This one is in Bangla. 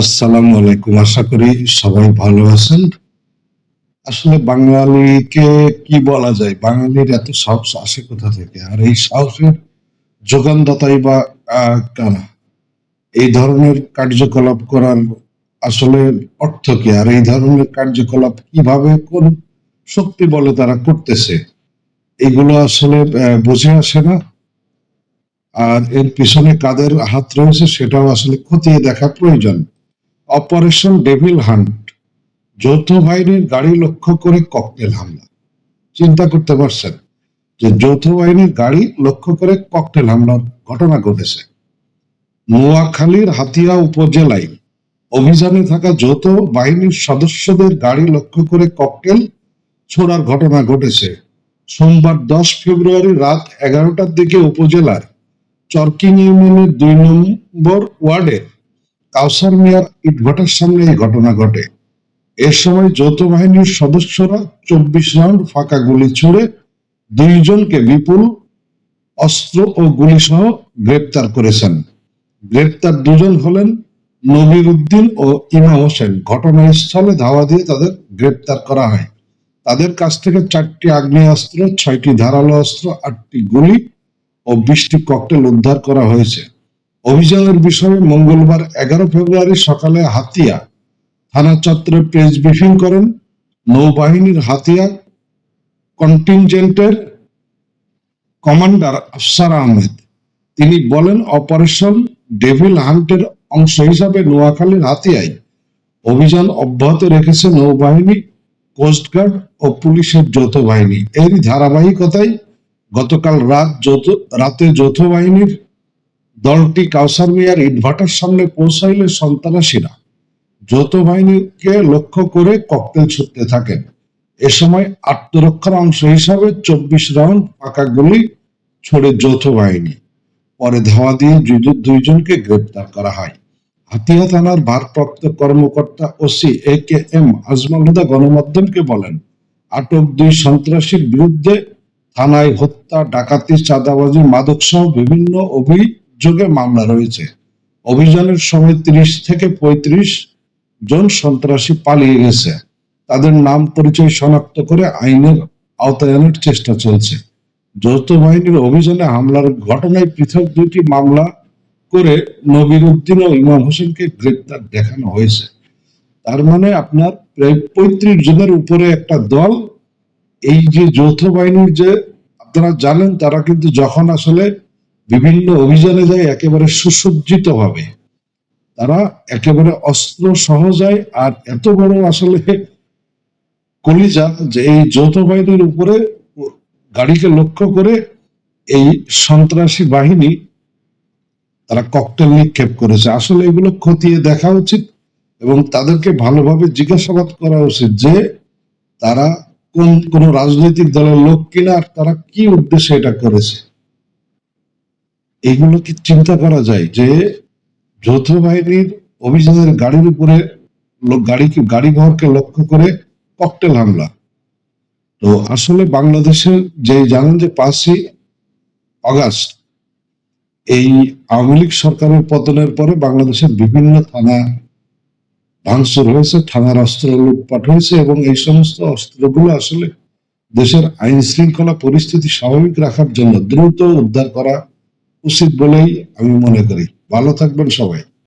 আসসালামু আলাইকুম। আশা করি সবাই ভালো আছেন। আসলে বাঙালিকে কি বলা যায়? বাঙালির এত সাহস আসে কোথা থেকে? আর এই সাহসের যোগানদাতাই বা কারা? এই ধরনের কার্যকলাপ করার আসলে অর্থ কি? আর এই ধরনের কার্যকলাপ কীভাবে, কোন শক্তি বলে তারা করতেছে? এগুলো আসলে বুঝে আসে না। আর এর পিছনে কাদের হাত রয়েছে সেটাও আসলে খতিয়ে দেখা প্রয়োজন। অপারেশন ডেভিল হান্ট, যৌথ বাহিনীর গাড়ি লক্ষ্য করে ককটেল হামলা। চিন্তা করতে পারছেন যে যৌথ বাহিনীর গাড়ি লক্ষ্য করে ককটেল হামলার ঘটনা ঘটেছে। নোয়াখালীর হাতিয়া উপজেলায় অভিযানে থাকা যৌথ বাহিনীর সদস্যদের গাড়ি লক্ষ্য করে ককটেল ছোড়ার ঘটনা ঘটেছে। সোমবার দশ ফেব্রুয়ারি রাত এগারোটার দিকে উপজেলার চরকিং ইউনিয়নের দুই নম্বর ওয়ার্ডের কাউসার মিয়ার ইটভাটার সামনে এই ঘটনা ঘটে। এ সময় যৌথ বাহিনীর সদস্যরা চব্বিশ রাউন্ড ফাঁকা গুলি ছুড়ে দুইজনকে বিপুল অস্ত্র ও গুলি সহ গ্রেপ্তার করেছেন। গ্রেপ্তার দুজন হলেন নবির উদ্দিন ও ইমা হোসেন। ঘটনাস্থলে ধাওয়া দিয়ে তাদের গ্রেপ্তার করা হয়। তাদের কাছ থেকে চারটি আগ্নেয়াস্ত্র, ছয়টি ধারালো অস্ত্র, আটটি গুলি ও বিশটি ককটেল উদ্ধার করা হয়েছে। অভিযানের বিষয়ে মঙ্গলবার এগারো ফেব্রুয়ারি সকালে হাতিয়া থানা চত্বরে প্রেস ব্রিফিং করেন নৌবাহিনীর হাতিয়া কন্টিনজেন্টের কমান্ডার আফসার আহমেদ। তিনি বলেন, অপারেশন ডেভিল হান্টের অংশ হিসাবে নোয়াখালীর হাতিয়ায় অভিযান অব্যাহত রেখেছে নৌবাহিনী কোস্টগার্ড ও পুলিশের যৌথ বাহিনী। এরই ধারাবাহিকতায় গতকাল রাত যৌথ, রাতে যৌথ বাহিনীর দলটি কাউসার মিয়ার ইনভার্টার সামনে পৌঁছাইলে সন্ত্রাসীরা যৌথ বাহিনীকে লক্ষ্য করে ককটেল ছুটতে থাকেন। এ সময় আত্মরক্ষার অংশ হিসাবে চব্বিশ রাউন্ড ফাঁকা গুলি ছড়ে যৌথ বাহিনী। পরে ধাওয়া দিয়ে দুই- দুইজনকে গ্রেপ্তার করা হয়। হাতিয়া থানার ভারপ্রাপ্ত কর্মকর্তা OC A K M Azmal Huda গণমাধ্যমকে বলেন, আটক দুই সন্ত্রাসীর বিরুদ্ধে থানায় হত্যা, ডাকাতি, চাঁদাবাজি মাদক সহ বিভিন্ন অভিযোগে মামলা রয়েছে। অভিযানের সময় তিরিশ থেকে পঁয়ত্রিশ জন সন্ত্রাসী পালিয়ে গেছে। তাদের নাম পরিচয় শনাক্ত করে আইনের আওতায় চেষ্টা চলছে। যৌথ বাহিনীর অভিযানে হামলার ঘটনায় পৃথক দুটি মামলা করে নবির উদ্দিন ও ইমাম হোসেনকে গ্রেপ্তার দেখানো হয়েছে। তার মানে আপনার প্রায় পঁয়ত্রিশ জনের উপরে একটা দল, এই যে যৌথ বাহিনীর যে আপনারা জানেন তারা কিন্তু যখন আসলে বিভিন্ন অভিযানে যায় একেবারে সুসজ্জিত ভাবে তারা একেবারে অস্ত্র সহ যায় আর এত বড় আসলে কলিজা যে এই যৌথ বাহিনীর উপরে গাড়িকে লক্ষ্য করে এই সন্ত্রাসী বাহিনী তারা ককটেল নিক্ষেপ করেছে। আসলে এগুলো খতিয়ে দেখা উচিত এবং তাদেরকে ভালোভাবে জিজ্ঞাসাবাদ করা উচিত যে তারা কোন কোন রাজনৈতিক দলের লোক কিনা আর তারা কি উদ্দেশ্যে এটা করেছে। এগুলো কি চিন্তা করা যায় যে যৌথ বাহিনীর অভিযানের গাড়ির উপরে গাড়িকে গাড়ি বহরকে লক্ষ্য করে ককটেল হামলা? তো আসলে বাংলাদেশের যে জানেন যে পাঁচই অগাস্ট এই আওয়ামী লীগ সরকারের পতনের পরে বাংলাদেশের বিভিন্ন থানা ভাঙচুর হয়েছে, থানার অস্ত্র লুটপাট হয়েছে এবং এই সমস্ত অস্ত্রগুলো আসলে দেশের আইন শৃঙ্খলা পরিস্থিতি স্বাভাবিক রাখার জন্য দ্রুত উদ্ধার করা উচিত বলেই আমি মনে করি। ভালো থাকবেন সবাই।